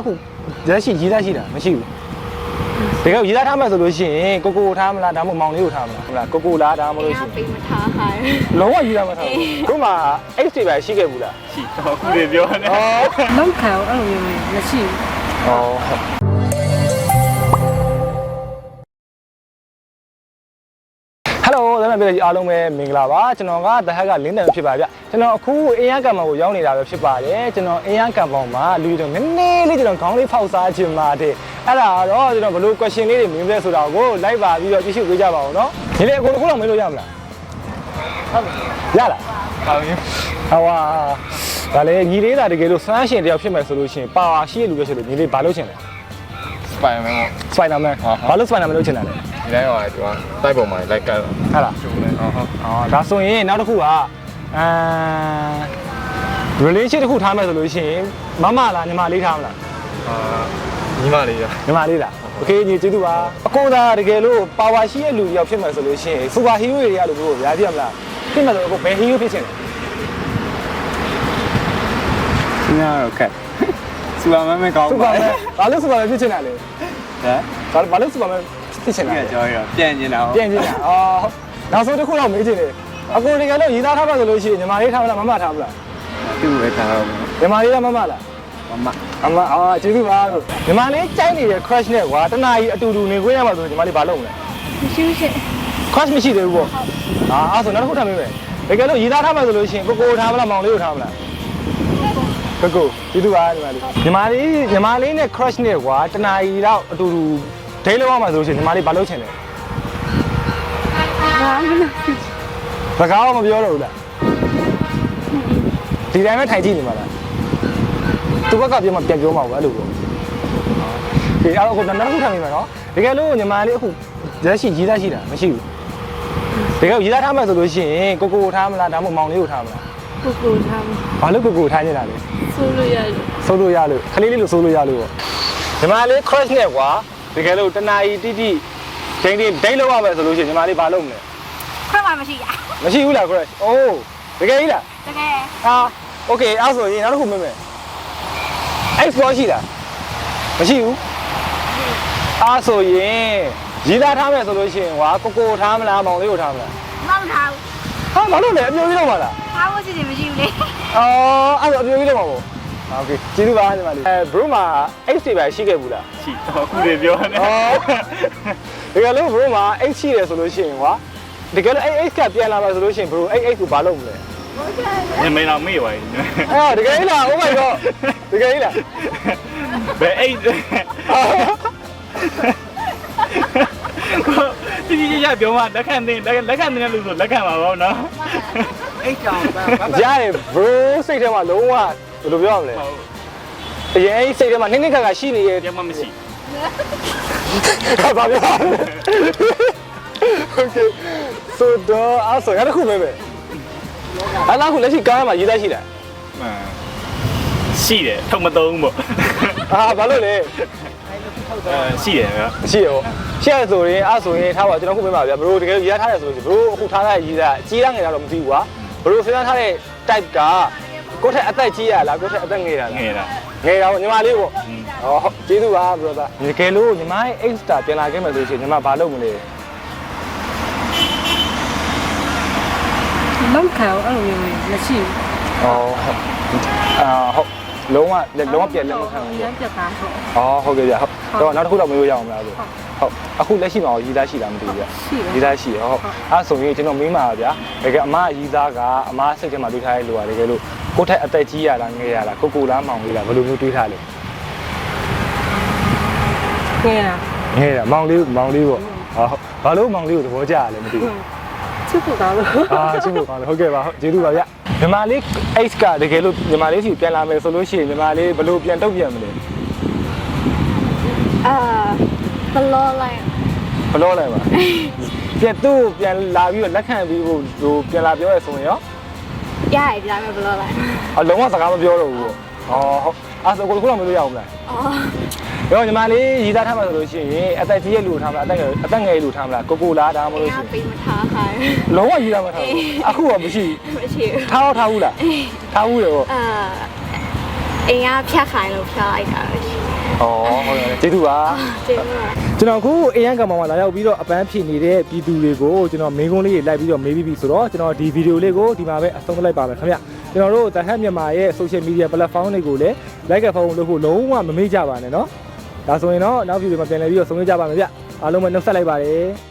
အခုလက်ရှိရေးသားရှိတာမရှိဘူးတကယ်ရေးသားထားမှဆိုလို့ရှိရင်ကိုကိုထားမလားဒါမှမဟုတ်မောင်လေးကိုထားမလားဟုတ်လားကိုကိုလားဒါမှမဟုတ်လို့ရှိရင်ပေးမထားခိုင်းလုံးဝရေးသားမထားဘူးခုမှ X တွေပဲရှိခဲ့ဘူးလားရှိတော့ခုတွေပြောနေဩလောက်ခံအောင်အဲ့လိုမျိုးမရှိဘူးဟယ် လိုဒါမှမဟုတ်အားလုံးပဲမင်္ဂလာပါကျွန်တော်ကတဟက်ကလင်းတန်ဖြစ်ပါဗျကျွန်တော်အခုအင်းရကံမောင်ကိုရောက်နေတာပဲဖြစ်ပါတယ်ကျွန်တော်အင်းရကံမောင်မှာလူတွေနည်းနည်းလေးကျွန်တော်ခေါင်းလေးဖောက်စားခြင်းပါတယ်အဲ့ဒါတော့ကျွန်တော်ဘယ်လို question လေးတွေမင်းလဲဆိုတာကိုလိုက်ပါပြီးတော့ကြည့်ရှုပေးကြပါဦးနော်ဒီလေအကုန်လုံးခုတော့မင်းလို့ရမလားရလားကောင်းရင်ဟောဟာဒါလေညီလေးသာတကယ်လို့စမ်းရှင်တယောက်ဖြစ်မယ်ဆိုလို့ရှိရင်ပါဝါရှိရလူပဲဆိုလို့ညီလေးဘာလုပ်ချင်လဲစပိုင်မန်ကိုစပိုင်ဒါမန်ဘာလို့စပိုင်ဒါမန်လုပ်ချင်တာလဲ ဒီတိုင်းတော့သူကတိုက်ပုံမှာလိုက်ကတ်တော့ ဟုတ်လား ကျုံနေဟုတ်ဟုတ် อ๋อဒါဆိုရင်နောက်တစ်ခုကအာ relation တစ်ခုထားမယ်ဆိုလို့ရှိရင်မမလားညီမလေးထားမလား အာညီမလေးရ ညီမလေးလားโอเคညီကျေးဇူးပါအကိုသာတကယ်လို့ power ရှိတဲ့လူတယောက်ဖြစ်မယ်ဆိုလို့ရှိရင် super hero တွေကလို့ပြောဗျာပြရမလားဖြစ်မယ်ဆိုတော့ဘယ် hero ဖြစ်ချင်လဲ ညာတော့ခက်စူပါမန်မကောင်း super man ဘာလို့ super man ဖြစ်ချင်တာလဲ ဟမ် ဘာဘာလို့ super man ဖြစ်ချင်တာလဲကြောရပြန်နေတာပြန်ချင်တာအော်နောက်ဆုံးတစ်ခုတော့မေးချင်တယ်အကိုတကယ်လို့ရေးသားထားပါဆိုလို့ရှိရင်ညီမလေးထားမလားမမထားမလားသူ့ပဲထားတော့ညီမလေးလားမမလားမမအမအာကျေးဇူးပါလို့ညီမလေးကြိုက်နေတဲ့ crush နဲ့ကွာတနာကြီးအတူတူနေခွင့်ရမှာဆိုညီမလေးဘာလုပ်မလဲမရှိဘူးရှင် crush မရှိသေးဘူးပေါ့အာအဲ့ဆိုနောက်တစ်ခုထားမေးမယ်တကယ်လို့ရေးသားထားမှဆိုလို့ရှိရင်ကိုကိုထားမလားမောင်လေးကိုထားမလားကိုကိုကျေးဇူးပါညီမလေးညီမလေးညီမလေးနဲ့ crush နဲ့ကွာတနာကြီးတော့အတူတူ ဒိတ်လောက်ရမှာဆိုလို့ရှိရင်ညီမလေးဘာလုပ်ချင်လဲဘာမှမစကားတော့မပြောတော့ဘူးလားဒီတိုင်းပဲထိုင်ကြည့်နေမှာလားသူဘက်ကပြောမှပြန်ပြောမှာပေါ့အဲ့လိုပေါ့ဒီအဲ့တော့အခုနောက်တစ်ခုထားမိမယ်နော်တကယ်လို့ညီမလေးအခုလက်ရှိရေးသားရှိတာမရှိဘူးတကယ်ရေးသားထားမှဆိုလို့ရှိရင်ကိုကိုထားမလားဒါမှမဟုတ်မောင်လေးကိုထားမလားကိုကိုထားဘာလို့ကိုကိုထားနေတာလဲဆိုလို့ရလို့ဆိုလို့ရလို့ခလေးလေးလို့ဆိုလို့ရလို့ပေါ့ညီမလေး crush နဲ့ကွာ တကယ်လို့တနာရီတိတိဒိန်းဒိန်းဒိန်းလောက်ရမယ်ဆိုလို့ရှိရင်ညီမလေးဘာလုပ်မလဲ ခွင့်မှမရှိရ မရှိဘူးလား crush အိုးတကယ်ကြီးလား တကယ် ဟာโอเคအဲ့ဆိုရင်နောက်တစ်ခုမင်းမယ် export ရှိလားမရှိဘူးအဲ့ဆိုရင်ရေးသားထားမယ်ဆိုလို့ရှိရင်ကွာကိုကိုထားမလားမောင်လေးကိုထားမလား မောက်ထားဘူး ဟာဘာလို့လဲအပြိုကြီးတော့မလား ထားဖို့စီစဉ်မရှိဘူးလေ အော်အဲ့ဆိုအပြိုကြီးတော့မှာပေါ့ โอเคကျေးဇူးပါညီမလေးအဲ bro မှာ X တွေပဲရှိခဲ့ဘူးလား ရှိတော့ခုတွေပြောနေ အော်တကယ်လို့ bro မှာ X ရှိတယ်ဆိုလို့ရှိရင်ကွာတကယ်လို့အဲ့ X ကပြန်လာပါဆိုလို့ရှိရင် bro အဲ့ X ကိုဘာလုပ်မလဲ ညမင်းတော့မေ့ပါဘူး အော်တကယ်ကြီးလား oh my god တကယ်ကြီးလား ဘယ်အိတ်ဒီကြီးရပြောမှလက်ခံတဲ့လက်ခံတဲ့လူဆိုလက်ခံပါဘောနော်အိတ်ကြောင်ပါ ကြားရင် bro စိတ်ထဲမှာလုံးဝ ဘယ်လိုပြောရမလဲဟုတ်အရင်အဲ့စိတ်ထဲမှာနင်းနင်းခါခါရှိနေရဲ့ပြန်မမရှိဘာပြောလဲ Okay so တော့အဲ့ဆိုရတစ်ခုပဲပဲအဲ့လားခုလက်ရှိကားထဲမှာရေးသားရှိတာမှန်ရှိတယ်ထုံမသုံးပေါ့အာဘာလို့လဲအဲရှိတယ်ဗျာရှိရောရှိရဆိုရင်အဲ့ဆိုရင်ထားပါကျွန်တော်ခုပဲပါဗျာ bro တကယ်ရေးထားတယ်ဆိုလို့ရှိရင် bro အခုထားတဲ့ရေးသားကြီးရငယ်တာတော့မသိဘူးကွာ bro စဉ်းစားထားတဲ့ type က ကိုယ့်ထက်အသက်ကြီးရလားကိုယ့်ထက်အသက်ငယ်တာလားငယ်တာငယ်တာပေါ့ညီမလေးပေါ့ဟောကျေးဇူးပါ brother ဒီကယ်လို့ညီမရဲ့ extra ပြန်လာခဲ့မယ်ဆိုရင်ညီမဘာလုပ်မလဲလောက်ကအဲ့လိုမျိုးမရှိဘူးဟောအာဟုတ်လုံးဝလုံးဝပြက်လက်မခံဘူးပြက်သားဟုတ်အော်ဟုတ်ကဲ့ဗျဟုတ်တော့နောက်တစ်ခုတော့မေးလို့ရအောင်မလားဆိုဟုတ်အခုလက်ရှိမှာရည်သားရှိလားမသိဘူးဗျရည်သားရှိရဟုတ်အဲ့ဆိုရင်ကျွန်တော်မေးမှာပါဗျာတကယ်အမရည်သားကအမစိတ်ထဲမှာတွေးထားရလို့ပါတကယ်လို့ ကိုယ့်ထက်အသက်ကြီးရလားငယ်ရလားကိုကိုလားမောင်လေးလားဘယ်လိုမျိုးတွေးထားလဲငယ်တာငယ်တာမောင်လေးမောင်လေးပေါ့ဟုတ်ဘာလို့မောင်လေးကိုသဘောကျရလဲမသိဘူးချစ်ဖို့ကောင်းလို့အာချစ်ဖို့ကောင်းတယ်ဟုတ်ကဲ့ပါဟုတ်ကျေးဇူးပါဗျမြန်မာလေး X ကတကယ်လို့မြန်မာလေးစီပြန်လာမယ်ဆိုလို့ရှိရင်မြန်မာလေးဘယ်လိုပြန်တုတ်ပြန်မလဲအာဘလောလိုက်ဘယ်လိုလဲပါပြန်သူ့ကိုပြန်လာပြီးတော့လက်ခံပြီးဖို့ဟိုပြန်လာပြောရဆိုရင်ရော ရရကြမယ်ဘလောလိုက်အလုံးဝစကားမပြောတော့ဘူးပေါ့ဟောဟုတ်အဲ့ဆိုကိုခုတော့မလို့ရအောင်လားအော်ရောညီမလေးရည်သားထားမှဆိုလို့ရှိရင်အသက်ကြီးရဲ့လူထားမလားအသက်ငယ်အသက်ငယ်လူထားမလားကိုကိုလားဒါမှမဟုတ်လို့ရှိရင်ပေးမထားခိုင်းလုံးဝရည်သားမထားဘူးအခုကမရှိမရှိဘူးထားတော့ထားဘူးလားထားဘူးရောအာအိမ်ကဖြတ်ခိုင်းလို့ဖြတ်လိုက်တာပဲရှိ ဟုတ်တယ်ကျေးဇူးပါ ကျေးဇူးပါ ကျွန်တော်အခုအရန်ကံမောင်မှာလာရောက်ပြီးတော့အပန်းဖြေနေတဲ့ပြည်သူတွေကိုကျွန်တော်မင်းကုန်းလေးတွေလိုက်ပြီးတော့မေးပြီးပြီဆိုတော့ကျွန်တော်ဒီဗီဒီယိုလေးကိုဒီမှာပဲအဆုံးသတ်လိုက်ပါမယ်ခင်ဗျကျွန်တော်တို့တဟတ်မြန်မာရဲ့ social media platform တွေကိုလည်း like ဖုန်းလုပ်ဖို့လုံးဝမမေ့ကြပါနဲ့เนาะဒါဆိုရင်တော့နောက်ဗီဒီယိုမှာပြန်လည်ပြီးတော့ဆုံးဖြတ်ကြပါမယ်ဗျအားလုံးပဲနှုတ်ဆက်လိုက်ပါတယ်